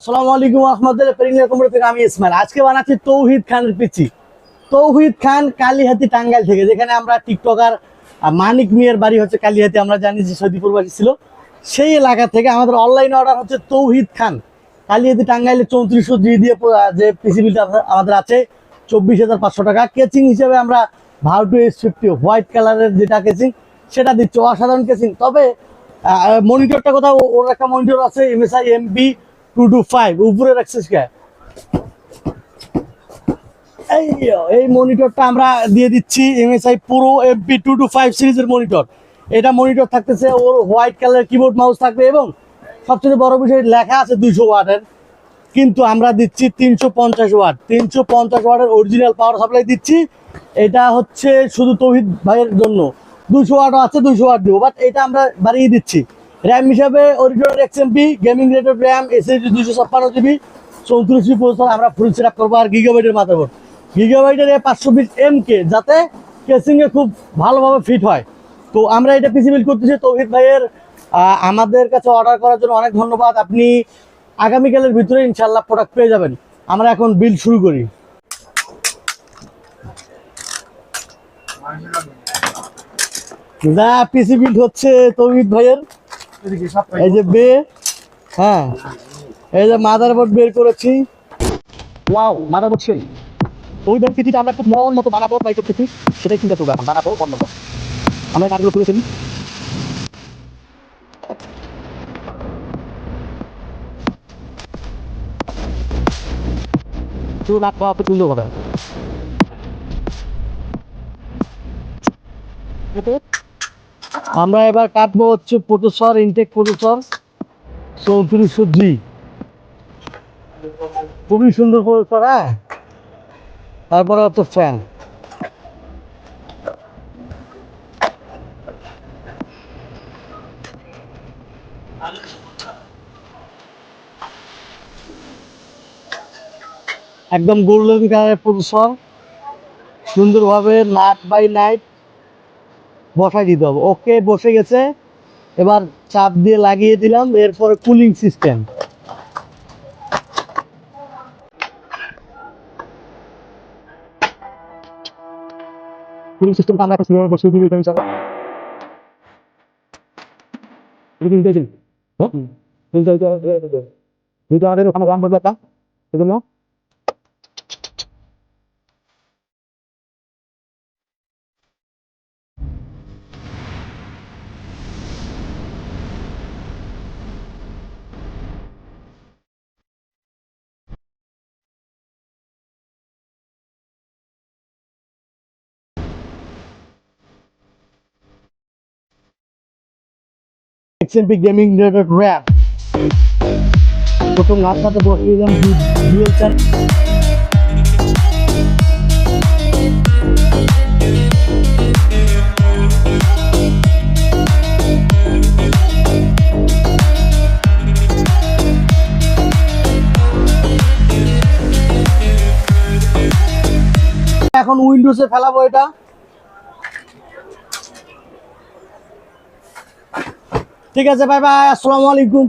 আসসালামু থেকে আমি আজকে বানাচ্ছি তৌহিদ খানের পিচি। তৌহিদ খান কালীহাতি টাঙ্গাইল থেকে, যেখানে আমরা টিকটকার মানিক বাড়ি হচ্ছে কালীহাতি, আমরা জানি ছিল। সেই এলাকা থেকে আমাদের অনলাইন অর্ডার হচ্ছে তৌহিদ খান। জি দিয়ে যে আমাদের আছে, চব্বিশ হাজার পাঁচশো টাকা। কেচিং হিসেবে আমরা এস ফিফটি হোয়াইট কালারের যেটা কেচিং, সেটা অসাধারণ কেচিং। তবে কোথাও, ওর একটা আছে টু টু ফাইভ উপরে রাখছিস কে? এই মনিটরটা আমরা দিয়ে দিচ্ছি এমএসআই পুরো এমপি টু টু ফাইভ সিরিজের মনিটর এটা মনিটর থাকতেছে, ওর হোয়াইট কালার কিবোর্ড মাউস থাকবে এবং সবচেয়ে বড় বিষয়, লেখা আছে দুইশো ওয়াটের। কিন্তু আমরা দিচ্ছি তিনশো পঞ্চাশ ওয়াট। তিনশো পঞ্চাশ ওয়াটের অরিজিনাল পাওয়ার সাপ্লাই দিচ্ছি। এটা হচ্ছে শুধু তৌহিদ ভাইয়ের জন্য। দুশো ওয়াটও আছে দুশো ওয়াট দিব বাট এটা আমরা বাড়িয়ে দিচ্ছি। র্যাম হিসাবে original XMP gaming rated RAM SSD দুশো ছাপ্পান্ন জিবি চৌত্রিশ জিবি আমরা ফুল সেট আপ করব আর গিগাবাইটের মাথাবোর্ড গিগাবাইটের পাঁচশো বিশ এম কে যাতে কেসিংয়ে খুব ভালোভাবে ফিট হয়। তো আমরা এটা পিসি বিল করতেছি। তৌহিদ ভাইয়ের আমাদের কাছে অর্ডার করার জন্য অনেক ধন্যবাদ। আপনি আগামীকালের ভিতরে ইনশাল্লাহ প্রোডাক্ট পেয়ে যাবেন। আমরা এখন বিল শুরু করি। যা পিসি বিল হচ্ছে তৌহিদ ভাইয়ের। এই যে বে হ্যাঁ এই যে মাদারবোর্ড বের করেছি। ওয়াও মাদারবোর্ড সেই ওই ব্যাংক পিটিটা আমরা খুব মন মতো বানাবো ট্রাই করতেছি, সেটাই চিন্তা করব এখন বানাবো বন্ধ আমরা এই কাজগুলো করেছি শুধু আমরা এবার কাটবো হচ্ছে প্রোটোসর ইনটেক প্রোটোসর। চৌত্রিশশো জি খুবই সুন্দর প্রোটোসর হ্যাঁ? তারপরে হচ্ছে ফ্যান। একদম গোল্ডেন কালারের প্রোটোসর। সুন্দরভাবে নাট বাই নাইট। বসাই দিতে হবে ওকে বসে গেছে এবার চাপ দিয়ে লাগিয়ে দিলাম এরপরে কুলিং সিস্টেম কুলিং সিস্টেমটা আমরা একটা সিনেমা বসিয়ে দিবি এটা চালা এটা কিন্তু দেখি হ্যাঁ কিন্তু এটা এটা আমাদের ওখানে এজন্য XMP গেমিং রেটেড র্যাপ প্রথম রাস্তাতে বসিয়ে দিলাম ডুয়েল চার এখন উইন্ডোজে ফেলাবো এটা। ঠিক আছে বাই বাই আসসালামু আলাইকুম।